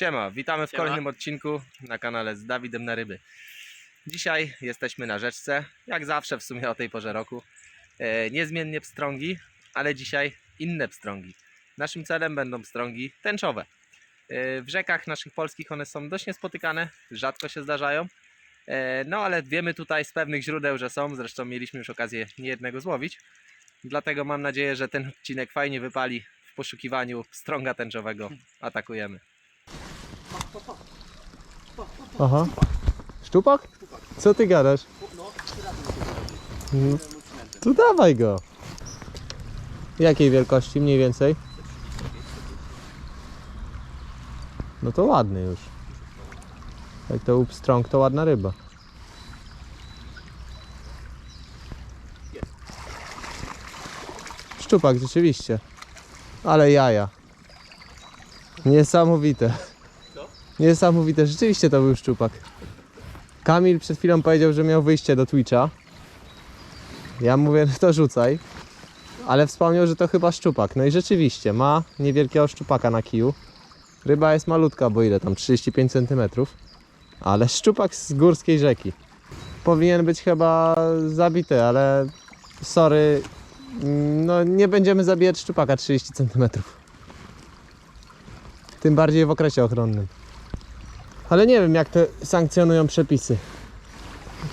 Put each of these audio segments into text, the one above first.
Siema, witamy w Siema. kolejnym odcinku na kanale z Dawidem na ryby. Dzisiaj jesteśmy na rzeczce, jak zawsze w sumie o tej porze roku. E, niezmiennie pstrągi, ale dzisiaj inne pstrągi. Naszym celem będą pstrągi tęczowe. E, w rzekach naszych polskich one są dość niespotykane, rzadko się zdarzają. E, no ale wiemy tutaj z pewnych źródeł, że są, zresztą mieliśmy już okazję niejednego złowić. Dlatego mam nadzieję, że ten odcinek fajnie wypali w poszukiwaniu pstrąga tęczowego. Atakujemy. Aha. Szczupak? Co ty gadasz? No, to dawaj go. Jakiej wielkości mniej więcej? No to ładny już. Jak to łup strąg, to ładna ryba. Szczupak, rzeczywiście. Ale jaja. Niesamowite. Niesamowite, rzeczywiście to był szczupak. Kamil przed chwilą powiedział, że miał wyjście do Twitcha. Ja mówię, "No to rzucaj. Ale wspomniał, że to chyba szczupak. No i rzeczywiście, ma niewielkiego szczupaka na kiju. Ryba jest malutka, bo ile tam? 35 cm. Ale szczupak z górskiej rzeki. Powinien być chyba zabity, ale sorry, no nie będziemy zabijać szczupaka 30 cm. Tym bardziej w okresie ochronnym. Ale nie wiem, jak to sankcjonują przepisy.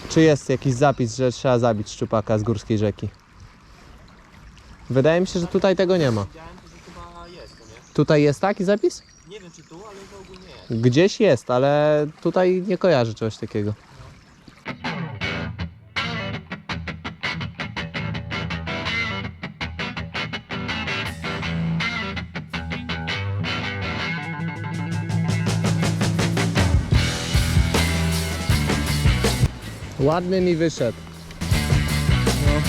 Czy jest jakiś zapis, że trzeba zabić szczupaka z górskiej rzeki? Wydaje mi się, że tutaj tego nie ma. Widziałem, że chyba jest, nie? Tutaj jest taki zapis? Nie wiem czy tu, ale to ogólnie jest. Gdzieś jest, ale tutaj nie kojarzę czegoś takiego. Ładny mi wyszedł. No.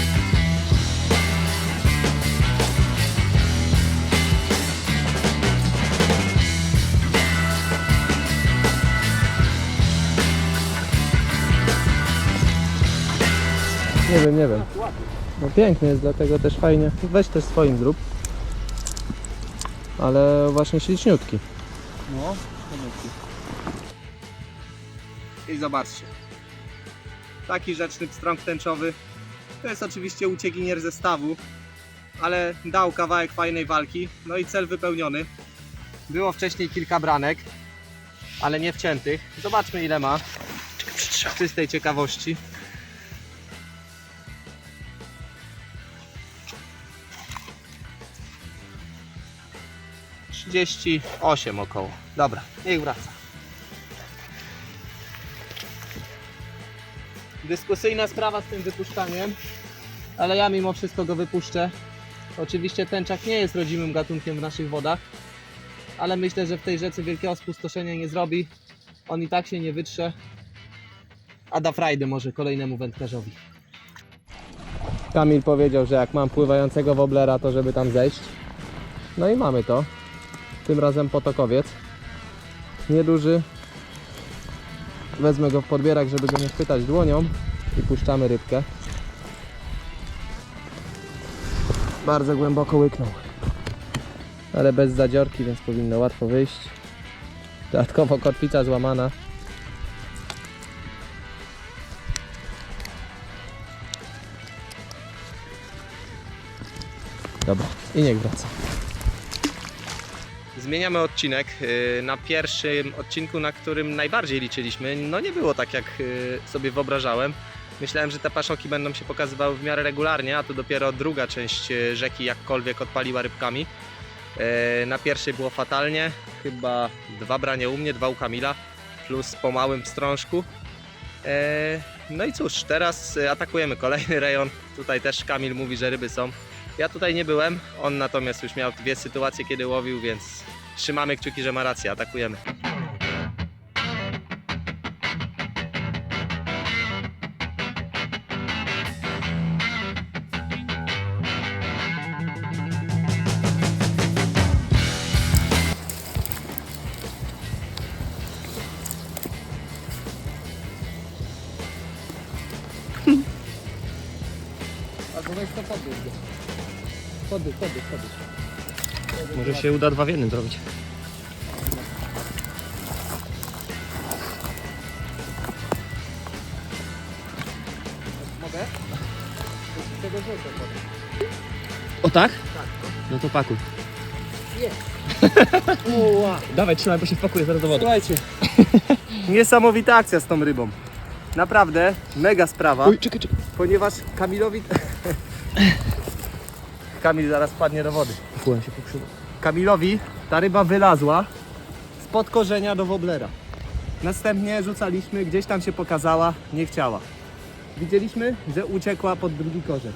Nie wiem, nie wiem. No piękny jest, dlatego też fajnie. Weź też swoim zrób. Ale właśnie śliczniutki. No, I zobaczcie. Taki rzeczny pstrąg tęczowy. To jest oczywiście uciekinier ze stawu, ale dał kawałek fajnej walki. No i cel wypełniony. Było wcześniej kilka branek, ale nie wciętych. Zobaczmy ile ma. Z czystej ciekawości. Trzydzieści osiem około. Dobra, niech wraca. Dyskusyjna sprawa z tym wypuszczaniem, ale ja mimo wszystko go wypuszczę. Oczywiście tęczak nie jest rodzimym gatunkiem w naszych wodach, ale myślę, że w tej rzece wielkiego spustoszenia nie zrobi. On i tak się nie wytrze, a da frajdę może kolejnemu wędkarzowi. Kamil powiedział, że jak mam pływającego woblera, to żeby tam zejść. No i mamy to. Tym razem potokowiec. Nieduży, Wezmę go w podbierak, żeby go nie chwytać dłonią i puszczamy rybkę. Bardzo głęboko łyknął. Ale bez zadziorki, więc powinno łatwo wyjść. Dodatkowo kotwica złamana. Dobra, i niech wraca. Zmieniamy odcinek. Yy, Na pierwszym odcinku, na którym najbardziej liczyliśmy, no nie było tak jak yy, sobie wyobrażałem. Myślałem, że te paszoki będą się pokazywały w miarę regularnie, a to dopiero druga część yy, rzeki jakkolwiek odpaliła rybkami. Na pierwszej było fatalnie, chyba dwa branie u mnie, dwa u Kamila, plus po małym wstrążku. No i cóż, teraz atakujemy kolejny rejon. Tutaj też Kamil mówi, że ryby są. Ja tutaj nie byłem, on natomiast już miał dwie sytuacje, kiedy łowił, więc trzymamy kciuki, że ma rację, atakujemy. Albo weź to podbierz go. Podbierz, podbierz, podbierz. Może się uda dwa w jednym zrobić. Mogę? Tego. O tak? tak? No to pakuj. Jest. Dawaj, trzymaj, bo się pakuje zaraz do wody. Słuchajcie. Niesamowita akcja z tą rybą. Naprawdę mega sprawa. Oj, czekaj, czekaj. Ponieważ Kamilowi... Kamil zaraz padnie do wody. Się. Kamilowi ta ryba wylazła spod korzenia do woblera. Następnie rzucaliśmy, gdzieś tam się pokazała, nie chciała. Widzieliśmy, że uciekła pod drugi korzeń.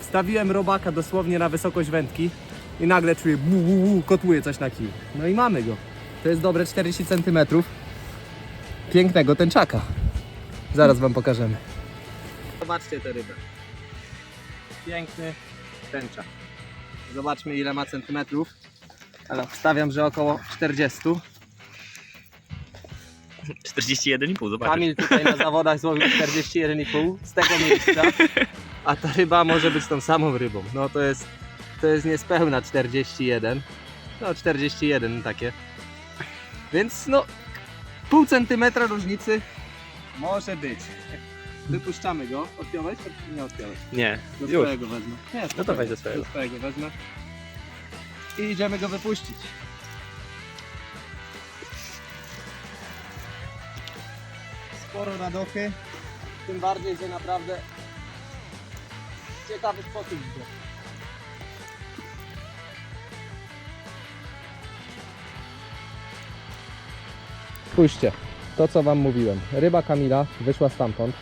Wstawiłem robaka dosłownie na wysokość wędki i nagle czuję, bu, bu, bu, kotłuje coś na kiju. No i mamy go. To jest dobre 40 cm. Pięknego tęczaka. Zaraz wam pokażemy. Zobaczcie tę rybę. Piękny tęczak. Zobaczmy ile ma centymetrów. Ale wstawiam, że około 40. 41,5, zobacz. Kamil tutaj na zawodach złowił 41,5 z tego miejsca. A ta ryba może być tą samą rybą. No to jest, to jest niespełna 41. No 41 takie. Więc no pół centymetra różnicy może być. Wypuszczamy go. Odpiąłeś? czy Nie odpiąłeś. Nie, Do już. swojego wezmę. Nie, No to weź do swojego. Do swojego wezmę. I idziemy go wypuścić. Sporo radochy. Tym bardziej, że naprawdę w ciekawy sposób idzie. Spójrzcie, to co wam mówiłem. Ryba Kamila wyszła stamtąd,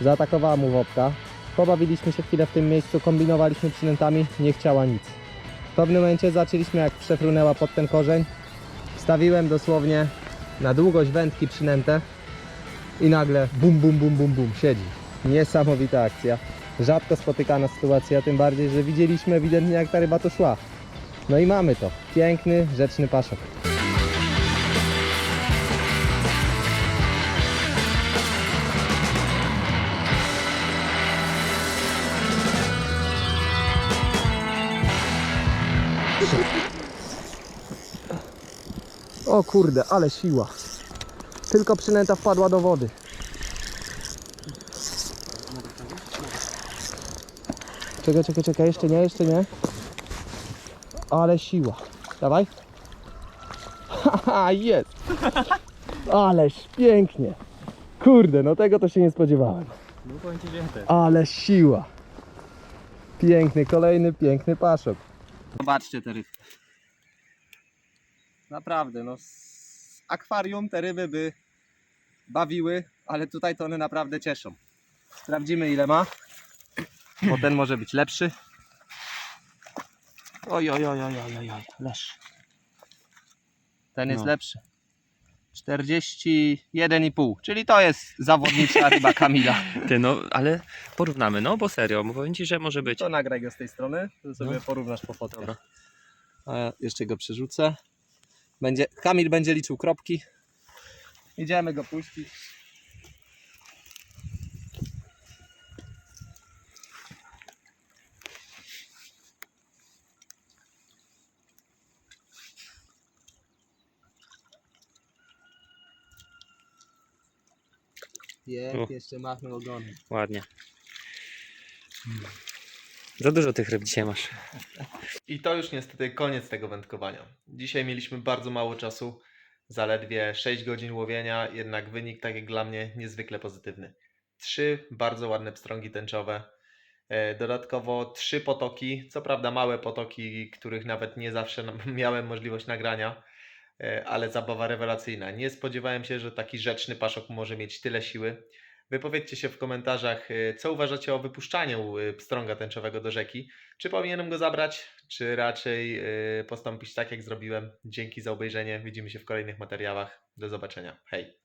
zaatakowała mu wopka, Pobawiliśmy się chwilę w tym miejscu, kombinowaliśmy przynętami, nie chciała nic. W pewnym momencie zaczęliśmy jak przefrunęła pod ten korzeń. Wstawiłem dosłownie na długość wędki przynętę i nagle bum bum bum bum bum siedzi. Niesamowita akcja. Rzadko spotykana sytuacja, tym bardziej, że widzieliśmy ewidentnie jak ta ryba tu szła. No i mamy to. Piękny, rzeczny paszok. O kurde, ale siła. Tylko przynęta wpadła do wody. Czekaj, czekaj, czekaj, jeszcze nie, jeszcze nie. Ale siła. Dawaj. Haha, jest. Ależ pięknie. Kurde, no tego to się nie spodziewałem. No powiem ci, że ja też. Ale siła. Piękny, kolejny piękny paszok. Zobaczcie te ryby. Naprawdę, no z akwarium te ryby by bawiły, ale tutaj to one naprawdę cieszą. Sprawdzimy ile ma, bo ten może być lepszy. Oj, oj, oj, oj, oj, oj, oj, leż. Ten jest No. lepszy. 41,5, czyli to jest zawodnicza ryba Kamila. Ty, no, ale porównamy, no, bo serio, powiem ci, że może być. To nagraj go z tej strony, to sobie No. porównasz po fotkach. Dobra. A ja jeszcze go przerzucę. Będzie, Kamil będzie liczył kropki. Idziemy go puścić. Jest, O. jeszcze machnął ogonem. Ładnie. Za dużo tych ryb dzisiaj masz. I to już niestety koniec tego wędkowania. Dzisiaj mieliśmy bardzo mało czasu, zaledwie 6 godzin łowienia, jednak wynik, tak jak dla mnie, niezwykle pozytywny. Trzy bardzo ładne pstrągi tęczowe, e, dodatkowo trzy potoki, co prawda małe potoki, których nawet nie zawsze miałem możliwość nagrania, ale zabawa rewelacyjna. Nie spodziewałem się, że taki rzeczny paszok może mieć tyle siły. Wypowiedzcie się w komentarzach, e, co uważacie o wypuszczaniu e, pstrąga tęczowego do rzeki. Czy powinienem go zabrać, czy raczej postąpić tak, jak zrobiłem? Dzięki za obejrzenie. Widzimy się w kolejnych materiałach. Do zobaczenia. Hej!